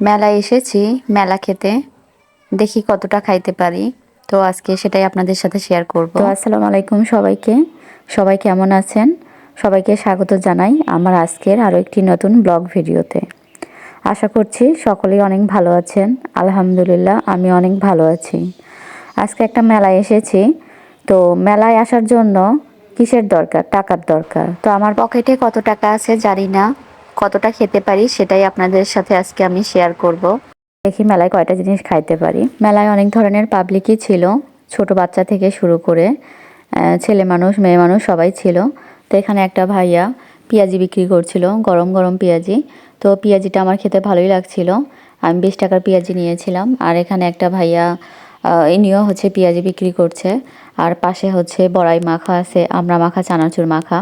মেলায় এসেছি মেলা খেতে। দেখি কতটা খাইতে পারি। তো আজকে সেটাই আপনাদের সাথে শেয়ার করব। তো আসসালামু আলাইকুম সবাইকে। সবাই কেমন আছেন? সবাইকে স্বাগত জানাই আমার আজকের আরও একটি নতুন ব্লগ ভিডিওতে। আশা করছি সকলেই অনেক ভালো আছেন। আলহামদুলিল্লাহ আমি অনেক ভালো আছি। আজকে একটা মেলায় এসেছি। তো মেলায় আসার জন্য কিসের দরকার? টাকার দরকার। তো আমার পকেটে কত টাকা আছে জানি না। কতটা খেতে পারি সেটাই আপনাদের সাথে আজকে আমি শেয়ার করব। দেখি মেলায় কয়টা জিনিস খাইতে পারি। মেলায় অনেক ধরনের পাবলিকই ছিল, ছোট বাচ্চা থেকে শুরু করে ছেলে মানুষ, মেয়ে মানুষ সবাই ছিল। তো এখানে একটা ভাইয়া পেঁয়াজি বিক্রি করছিল, গরম গরম পেঁয়াজি। তো পেঁয়াজিটা আমার খেতে ভালোই লাগছিল। আমি বিশ টাকার পেঁয়াজি নিয়েছিলাম। আর এখানে একটা ভাইয়া ইনিও হচ্ছে পেঁয়াজি বিক্রি করছে। আর পাশে হচ্ছে বড়াই মাখা আছে, আমরা মাখা, চানাচুর মাখা।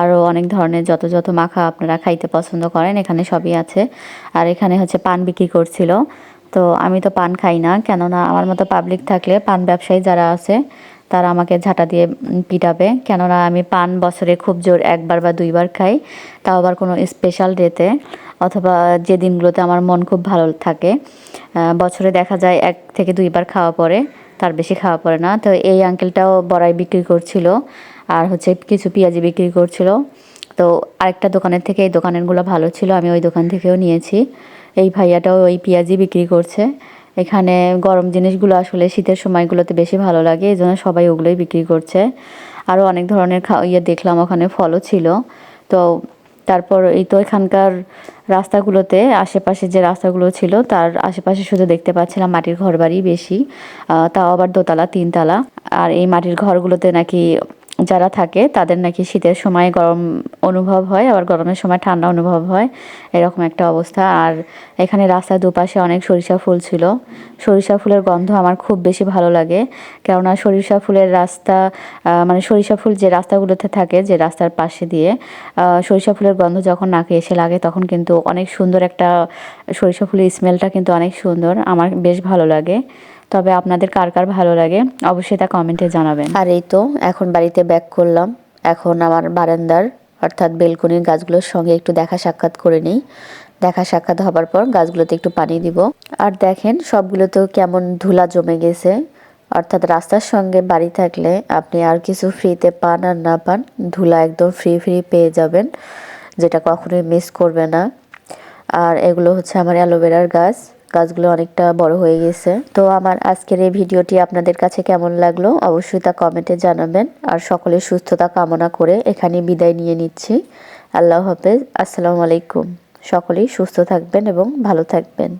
আরও অনেক ধরনের যত যত মাখা আপনারা খাইতে পছন্দ করেন, এখানে সবই আছে। আর এখানে হচ্ছে পান বিক্রি করছিল। তো আমি তো পান খাই না, কেননা আমার মতো পাবলিক থাকলে পান ব্যবসায়ী যারা আছে, তারা আমাকে ঝাঁটা দিয়ে পিটাবে। কেননা আমি পান বছরে খুব জোর একবার বা দুইবার খাই, তাও আবার কোনো স্পেশাল ডেতে অথবা যে দিনগুলোতে আমার মন খুব ভালো থাকে বছরে দেখা যায় এক থেকে দুইবার খাওয়া পরে। তার বেশি খাওয়া পড়ে না। তো এই আঙ্কেলটাও বড়াই বিক্রি করছিল আর হচ্ছে কিছু পেঁয়াজি বিক্রি করছিল। তো আরেকটা দোকানের থেকে এই দোকানেরগুলো ভালো ছিল, আমি ওই দোকান থেকেও নিয়েছি। এই ভাইয়াটাও ওই পেঁয়াজি বিক্রি করছে। এখানে গরম জিনিসগুলো আসলে শীতের সময়গুলোতে বেশি ভালো লাগে, এই জন্য সবাই ওগুলোই বিক্রি করছে। আরও অনেক ধরনের খা ইয়ে দেখলাম, ওখানে ফলও ছিল। তো তারপর এই তো এখানকার রাস্তাগুলোতে, আশেপাশে যে রাস্তাগুলো ছিল, তার আশেপাশে শুধু দেখতে পাচ্ছিলাম মাটির ঘরবাড়ি বেশি। তাও আবার দোতলা, তিনতলা। আর এই মাটির ঘরগুলোতে নাকি যারা থাকে, তাদের নাকি শীতের সময় গরম অনুভব হয়, আবার গরমের সময় ঠান্ডা অনুভব হয়, এরকম একটা অবস্থা। আর এখানে রাস্তার দুপাশে অনেক সরিষা ফুল ছিল। সরিষা ফুলের গন্ধ আমার খুব বেশি ভালো লাগে। কেননা সরিষা ফুলের রাস্তা মানে সরিষা ফুল যে রাস্তাগুলোতে থাকে, যে রাস্তার পাশে দিয়ে সরিষা ফুলের গন্ধ যখন নাকে এসে লাগে, তখন কিন্তু অনেক সুন্দর একটা সরিষা ফুলের স্মেলটা কিন্তু অনেক সুন্দর। আমার বেশ ভালো লাগে। তবে আপনাদের কার কার ভালো লাগে অবশ্যই তা কমেন্টে জানাবেন। আর এই তো, এখন বাড়িতে ব্যাক করলাম। এখন আমার বারান্দার, অর্থাৎ বেলকনির গাছগুলোর সঙ্গে একটু দেখা সাক্ষাৎ করে নিই। দেখা সাক্ষাৎ হবার পর গাছগুলোতে একটু পানি দিব। আর দেখেন, সবগুলোতেও কেমন ধুলা জমে গেছে। অর্থাৎ রাস্তার সঙ্গে বাড়ি থাকলে আপনি আর কিছু ফ্রিতে পান আর না পান, ধুলা একদম ফ্রি ফ্রি পেয়ে যাবেন, যেটা কখনোই মিস করবে না। আর এগুলো হচ্ছে আমার অ্যালোভেরার গাছ। গাছগুলো অনেকটা বড় হয়ে গেছে। তো আমার আজকের এই ভিডিওটি আপনাদের কাছে কেমন লাগল অবশ্যই তা কমেন্টে জানাবেন। আর সকলের সুস্থতা কামনা করে এখানে বিদায় নিয়ে নিচ্ছি। আল্লাহ হাফেজ। আসসালামু আলাইকুম। সকলেই সুস্থ থাকবেন এবং ভালো থাকবেন।